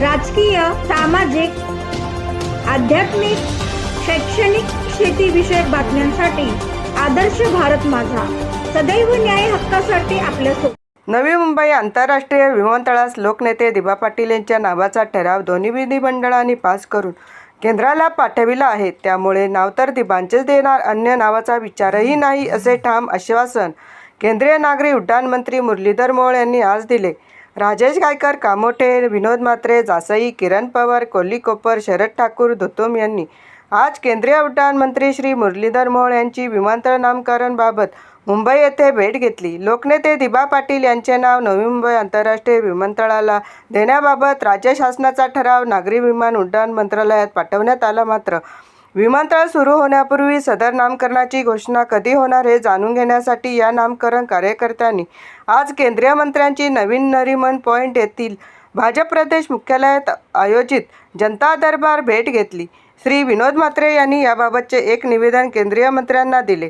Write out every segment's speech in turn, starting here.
राजकीय सामाजिक आध्यात्मिक शैक्षणिक शेतीविषयक बातम्यांसाठी आदर्श भारत माझा. सदैव न्याय हक्कासाठी आपल्यासोबत नवी मुंबई आंतरराष्ट्रीय विमानतळास लोकनेते दिबा पाटील यांच्या नावाचा ठराव दोन्ही विधिमंडळाने पास करून केंद्राला पाठविला आहे. त्यामुळे नाव तर दिबांचेच देणार अन्य नावाचा विचारही नाही असे ठाम आश्वासन केंद्रीय नागरी उड्डाण मंत्री मुरलीधर मोहोळ यांनी आज दिले. राजेश गायकर कामोठे विनोद म्हात्रे जासई किरण पवार कोल्ली कोपर शरद ठाकूर धोतोम यांनी. आज केंद्रीय उड्डाण मंत्री श्री मुरलीधर मोहोळ यांची विमानतळ नामकरणबाबत मुंबई येथे भेट घेतली. लोकनेते दिबा पाटील यांचे नाव नवी मुंबई आंतरराष्ट्रीय विमानतळाला देण्याबाबत राज्य शासनाचा ठराव नागरी विमान उड्डाण मंत्रालयात पाठवण्यात आला मात्र विमानतळ सुरू होण्यापूर्वी सदर नामकरणाची घोषणा कधी होणार हे जाणून घेण्यासाठी या नामकरण कार्यकर्त्यांनी आज केंद्रीय मंत्र्यांची नवीन नरीमन पॉईंट येथील भाजप प्रदेश मुख्यालयात आयोजित जनता दरबार भेट घेतली. श्री विनोद म्हात्रे यांनी याबाबतचे एक निवेदन केंद्रीय मंत्र्यांना दिले.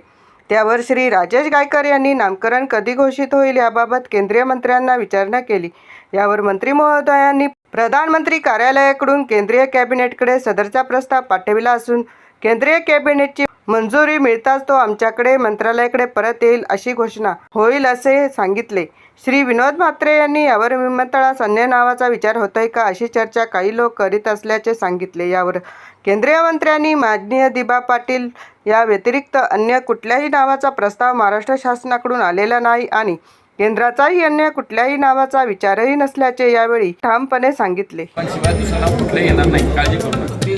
त्यावर श्री राजेश गायकर यांनी नामकरण कधी घोषित होईल याबाबत केंद्रीय मंत्र्यांना विचारणा केली. यावर मंत्री महोदयांनी प्रधानमंत्री कार्यालयाकडून केंद्रीय कॅबिनेटकडे सदरचा प्रस्ताव पाठविला असून केंद्रीय कॅबिनेटची मंजुरी मिळताच तो आमच्याकडे मंत्रालयाकडे परत येईल अशी घोषणा होईल असे सांगितले. श्री विनोद म्हात्रे यांनी यावर विमानतळास अन्य नावाचा विचार होतोय का अशी चर्चा काही लोक करीत असल्याचे सांगितले. यावर केंद्रीय मंत्र्यांनी माननीय दिबा पाटील या व्यतिरिक्त अन्य कुठल्याही नावाचा प्रस्ताव महाराष्ट्र शासनाकडून आलेला नाही आणि केंद्राचाही अन्य कुठल्याही नावाचा विचारही नसल्याचे यावेळी ठामपणे सांगितले. पण शिवाय दुसरं नाव कुठलं येणार नाही. काळजी करू नका.